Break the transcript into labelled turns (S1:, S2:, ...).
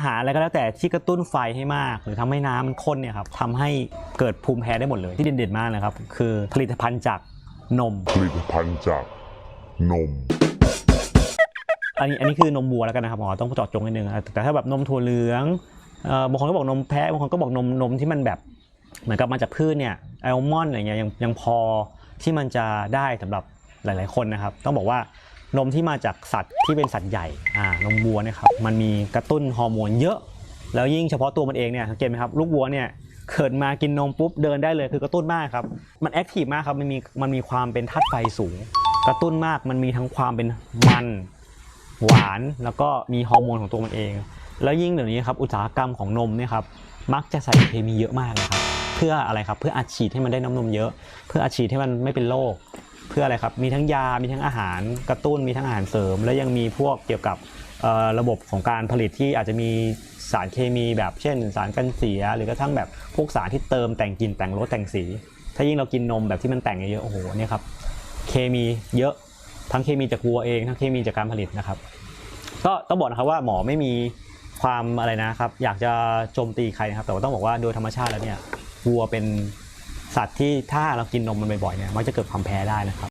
S1: อาหารอะไรก็แล้วแต่ที่กระตุ้นไฟให้มาก หรือทำให้น้ำมันข้นเนี่ยครับทำให้เกิดภูมิแพ้ได้หมดเลยที่เด่นๆมากนะครับ คือผลิตภัณฑ์จากนม
S2: ผลิตภัณฑ์จากนม
S1: อันนี้อันนี้คือนมวัวแล้วกันนะครับหมอต้องเจาะจงนิดนึงนะแต่ถ้าแบบนมถั่วเหลืองเอ่อบางคนก็บอกนมแพะบางคนก็บอกนมนมที่มันแบบเหมือนกับมาจากพืชเนี่ยอัลมอนด์อะไรเงี้ยยังยังพอที่มันจะได้สำหรับหลาย ๆ คนนะครับ ต้องบอกว่า นมที่มาจากสัตว์ที่เป็นสัตว์ใหญ่อ่านมวัวเนี่ยครับมันมีกระตุ้นฮอร์โมนเยอะ แล้วยิ่งเฉพาะตัวมันเองเนี่ยสังเกตไหมครับลูกวัวเนี่ยเกิดมากินนมปุ๊บเดินได้เลยคือกระตุ้นมากครับมันแอคทีฟมากครับมันมีมันมีความเป็นธาตุไฟสูง กระตุ้นมากมันมีทั้งความเป็นมันหวานแล้วก็มีฮอร์โมนของตัวมันเอง แล้วยิ่งเดี๋ยวนี้ครับอุตสาหกรรมของนมเนี่ยครับมักจะใส่เคมีเยอะมากนะครับเพื่ออะไรครับเพื่ออัดฉีดให้มันได้น้ำนมเยอะ เพื่ออัดฉีดให้มันไม่เป็นโรค เพื่ออะไรครับ มีทั้งยา มีทั้งอาหารกระตุ้น มีทั้งอาหารเสริม แล้วยังมีพวกเกี่ยวกับระบบของการผลิตที่อาจจะมีสารเคมีแบบเช่น สารกันเสีย หรือกระทั่งแบบพวกสารที่เติมแต่งกลิ่นแต่งรสแต่งสี ถ้ายิ่งเรากินนมแบบที่มันแต่งเยอะโอ้โหเนี่ยครับเคมีเยอะทั้งเคมีจากวัวเองทั้งเคมีจากการผลิตนะครับ ก็ต้องบอกนะครับว่าหมอไม่มีความอะไรนะครับ อยากจะโจมตีใครนะครับ แต่ว่าต้องบอกว่าโดยธรรมชาติแล้วเนี่ยวัวเป็น สัตว์ที่ถ้าเรากินนมมันบ่อยๆเนี่ยมักจะเกิดความแพ้ได้นะครับ